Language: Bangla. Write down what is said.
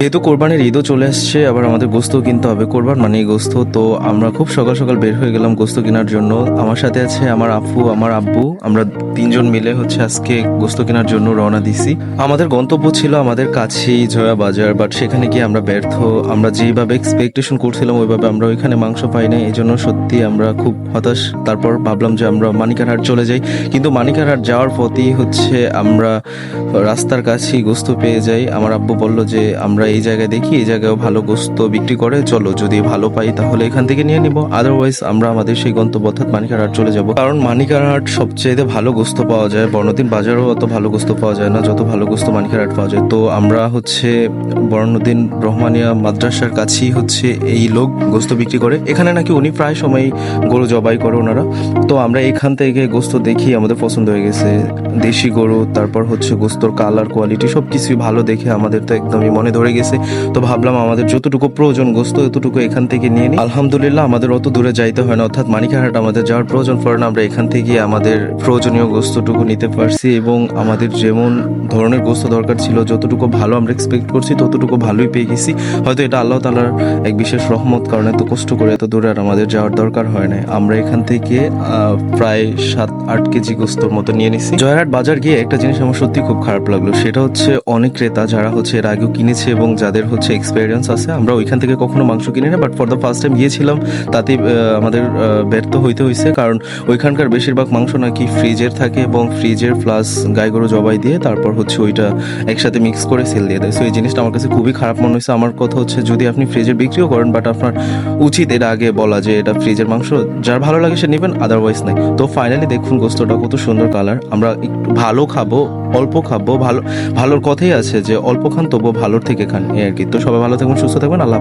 যেহেতু কোরবানির ঈদও চলে আসছে আবার আমাদের গোস্ত কিনতে হবে। কোরবান মানে গোস্ত তো আমরা খুব সকাল সকাল বের হয়ে গেলাম গোস্ত কেনার জন্য। আমার সাথে আছে আমার আব্বু আমার আব্বু। আমরা তিনজন মিলে হচ্ছে আজকে গোস্ত কেনার জন্য রওনা দিছি। আমাদের গন্তব্য ছিল আমাদের কাছেই জয়া বাজার বাট সেখানে গিয়ে আমরা ব্যর্থ। আমরা যেভাবে এক্সপেকটেশন করছিলাম, ওইভাবে আমরা ওইখানে মাংস পাই না এই জন্য সত্যি আমরা খুব হতাশ। তারপর ভাবলাম যে আমরা মানিকারহাট চলে যাই। কিন্তু মানিকারহাট যাওয়ার পথেই হচ্ছে আমরা রাস্তার কাছেই গোস্ত পেয়ে যাই। আমার আব্বু বলল যে আমরা এই জায়গায় দেখি, এই জায়গায় ভালো গোস্ত বিক্রি করে। চলো, যদি ভালো পাই তাহলে এখান থেকে নিয়ে নিব। আদারওয়াইজ আমরা আমাদের সেই গন্তব্য অর্থাৎ মানিকারহাট চলে যাব। কারণ মানিকারহাট সবচেয়ে ভালো গোস্ত পাওয়া যায়। বর্ণদিন বাজারেও অত ভালো গোস্ত পাওয়া যায় না, যত ভালো গোস্ত মানিকারহাট পাওয়া যায়। তো আমরা হচ্ছে বর্ণদিন রহমানিয়া মাদ্রাসার কাছেই হচ্ছে এই লোক গোস্ত বিক্রি করে। এখানে নাকি উনি প্রায় সময় গরু জবাই করে ওনারা। তো আমরা এখান থেকে গোস্ত দেখি, আমাদের পছন্দ হয়ে গেছে। দেশি গরু, তারপর হচ্ছে গোস্তর কালার, কোয়ালিটি সব কিছুই ভালো দেখে আমাদের তো একদমই মনে ধরে গেছে। তো ভাবলাম আমাদের যতটুকু প্রয়োজন, গোস্ত এতটুকু এখান থেকে নিয়ে নিই। আলহামদুলিল্লাহ, আমাদের অত দূরে যাইতে হয় না। অর্থাৎ মানিকাহাট আমাদের যাওয়ার প্রয়োজন পড়ে না। আমরা এখান থেকে আমাদের প্রয়োজনীয় গোস্তটুকু নিতে পারছি এবং আমাদের যেমন ধরনের গোস্ত দরকার ছিল, যতটুকু ভালো আমরা এক্সপেক্ট করছি, ততটুকু ভালোই পেয়ে গেছি। হয়তো এটা আল্লাহ তালার এক বিশেষ রহমত, কারণে এত কষ্ট করে এত দূরে আর আমাদের যাওয়ার দরকার হয় না আমরা এখান থেকে প্রায় সাত, আট কেজি গোস্তর মতো নিয়ে নিছি। জয়হাট বাজার গিয়ে একটা জিনিস আমার সত্যি খুব খারাপ লাগল। সেটা হচ্ছে অনেক ক্রেতা যারা হচ্ছে এর আগেও কিনেছে এবং যাদের হচ্ছে এক্সপেরিয়েন্স আছে, আমরা ওইখান থেকে কখনো মাংস কিনি না but for the first time গিয়েছিলাম তাতে আমাদের ব্যর্থ হইতে হয়েছে কারণ ওইখানকার বেশিরভাগ মাংস নাকি ফ্রিজের থাকে এবং ফ্রিজের প্লাস গাই গরু জবাই দিয়ে তারপর হচ্ছে ওইটা একসাথে মিক্স করে সেল দিয়ে দেয়। সো এই জিনিসটা আমার কাছে খুবই খারাপ মনে হয়েছে আমার কথা হচ্ছে, যদি আপনি ফ্রিজের বিক্রিও করেন বাট আপনার উচিত এর আগে বলা যে এটা ফ্রিজের মাংস, যার ভালো লাগে সে নেবেন আদারওয়াইজ নাই। তো ফাইনালি দেখুন, গোস্তটা কত সুন্দর কালার আমরা একটু ভালো খাব অল্প খাব, ভালো, ভালোর কথাই আছে যে অল্প খান তবুও ভালোর থেকে খান এই আর কি তো সবাই ভালো থাকবেন সুস্থ থাকবেন আল্লাহ।